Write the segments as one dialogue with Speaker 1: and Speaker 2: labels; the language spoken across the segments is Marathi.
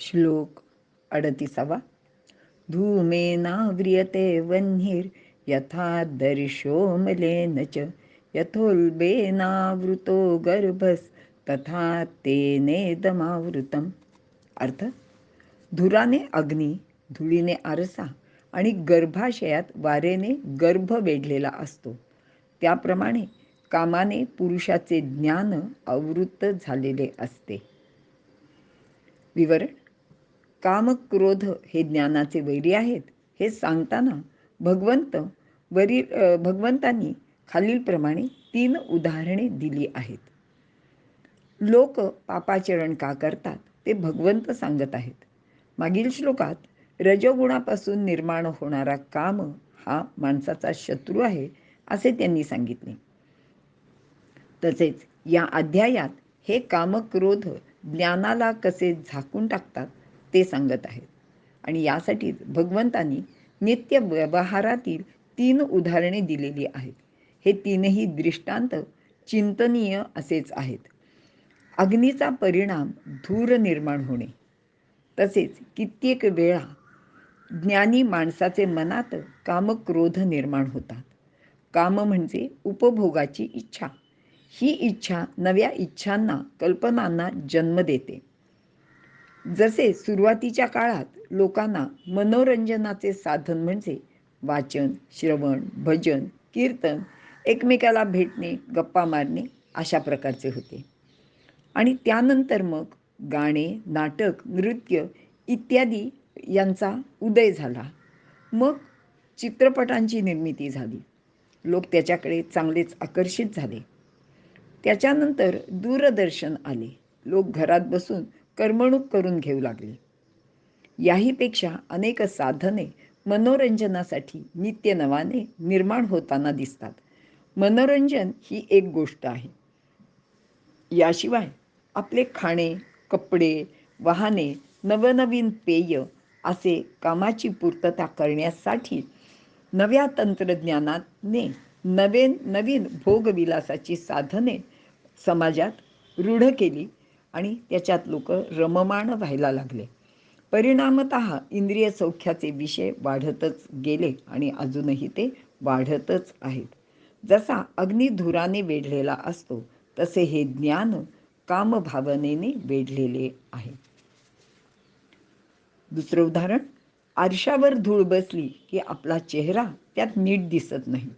Speaker 1: श्लोक अडतीसावा. धूमेनाव्रियते वह्निर् यथा दर्शो मलेन च यथोल्बेनावृतो गर्भस तथा तेनेदमावृतम अर्थ धुराने अग्नी धुळीने आरसा आणि गर्भाशयात वारेने गर्भ वेढलेला असतो. त्याप्रमाणे कामाने पुरुषाचे ज्ञान आवृत्त झालेले असते. विवरण काम क्रोध हे ज्ञानाचे वैरी आहेत. हे सांगताना भगवंत वरील भगवंतांनी खालीलप्रमाणे तीन उदाहरणे दिली आहेत. लोक पापाचरण का करतात ते भगवंत सांगत आहेत. मागील श्लोकात रजोगुणापासून निर्माण होणारा काम हा माणसाचा शत्रू आहे असे त्यांनी सांगितले. तसेच या अध्यायात हे कामक्रोध ज्ञानाला कसे झाकून टाकतात ते सांगत आहेत. आणि यासाठीच भगवंतांनी नित्य व्यवहारातील तीन उदाहरणे दिलेली आहेत. हे तीनही दृष्टांत चिंतनीय असेच आहेत. अग्नीचा परिणाम धूर निर्माण होणे. तसेच कित्येक वेळा ज्ञानी माणसाचे मनात कामक्रोध निर्माण होतात. काम म्हणजे उपभोगाची इच्छा. ही इच्छा नव्या इच्छांना कल्पनांना जन्म देते. जसे सुरुवातीच्या काळात लोकांना मनोरंजनाचे साधन म्हणजे वाचन श्रवण भजन कीर्तन एकमेकाला भेटणे गप्पा मारणे अशा प्रकारचे होते. आणि त्यानंतर मग गाणे नाटक नृत्य इत्यादी यांचा उदय झाला. मग चित्रपटांची निर्मिती झाली. लोक त्याच्याकडे चांगलेच आकर्षित झाले. त्याच्यानंतर दूरदर्शन आले. लोक घरात बसून करमणूक करून घेऊ लागले. याहीपेक्षा अनेक साधने मनोरंजनासाठी नित्य नवाने निर्माण होताना दिसतात. मनोरंजन ही एक गोष्ट आहे. याशिवाय आपले खाणे कपडे वाहने नवनवीन पेय असे कामाची पूर्तता करण्यासाठी नव्या तंत्रज्ञानाने नवीन नवीन भोगविलासाची साधने समाजात रूढ केली. आणि त्याच्यात लोक रममाण व्हायला लागले. परिणामत इंद्रिय सौख्याचे विषय वाढतच गेले आणि अजूनही ते वाढतच आहेत. जसा अग्निधुराने वेढलेला असतो तसे हे ज्ञान कामभावनेने वेढलेले आहे. दुसरं उदाहरण आरशावर धूळ बसली की आपला चेहरा त्यात नीट दिसत नाही.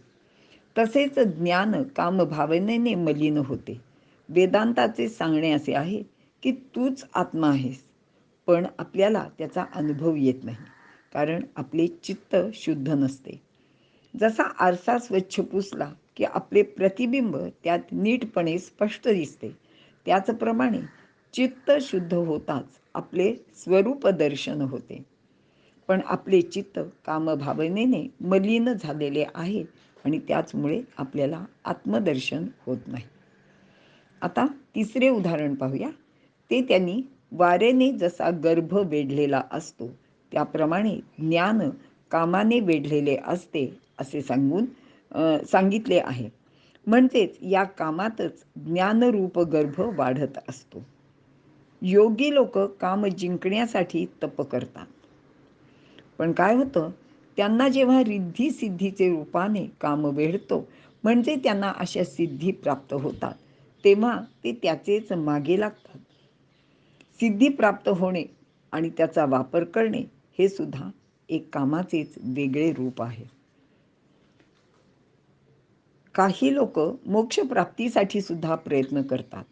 Speaker 1: तसेच ज्ञान कामभावनेने मलिन होते. वेदांताचे सांगणे असे आहे की तूच आत्मा आहेस पण आपल्याला त्याचा अनुभव येत नाही कारण आपले चित्त शुद्ध नसते. जसा आरसा स्वच्छ पुसला की आपले प्रतिबिंब त्यात नीटपणे स्पष्ट दिसते त्याचप्रमाणे चित्त शुद्ध होताच आपले स्वरूप दर्शन होते. पण आपले चित्त कामभावनेने मलिन झालेले आहे आणि त्याचमुळे आपल्याला आत्मदर्शन होत नाही. आता तिसरे उदाहरण पाहूया. ते त्यांनी वारेने जसा गर्भ वेढलेला असतो त्याप्रमाणे ज्ञान कामाने वेढलेले असते असे सांगून सांगितले आहे. म्हणजेच या कामातच ज्ञानरूप गर्भ वाढत असतो. योगी लोक काम जिंकण्यासाठी तप करतात. पण काय होतं? त्यांना जेव्हा रिद्धी सिद्धीचे रूपाने काम वेढतो म्हणजे त्यांना अशा सिद्धी प्राप्त होतात. तेव्हा ते त्याचेच मागे लागतात. सिद्धी प्राप्त होणे आणि त्याचा वापर करणे हे सुद्धा एक कामाचेच वेगळे रूप आहे. काही लोक मोक्षप्राप्तीसाठी सुद्धा प्रयत्न करतात.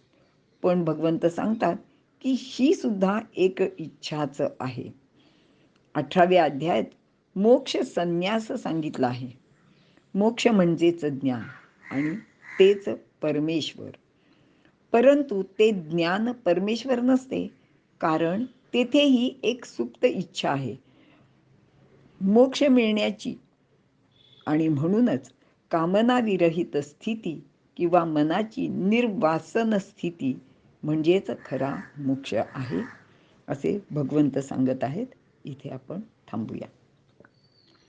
Speaker 1: पण भगवंत सांगतात की ही सुद्धा एक इच्छाच आहे. अठराव्या अध्यायात मोक्ष संन्यास सांगितला आहे. मोक्ष म्हणजेच ज्ञान आणि तेच परमेश्वर. परंतु ते ज्ञान परमेश्वर नसते कारण तेथेही एक सुप्त इच्छा आहे. मोक्ष मिळण्याची आणि म्हणूनच कामनाविरहित स्थिती किंवा मनाची निर्वासन स्थिती म्हणजेच खरा मोक्ष आहे असे भगवंत सांगत आहेत. इथे आपण थांबूया.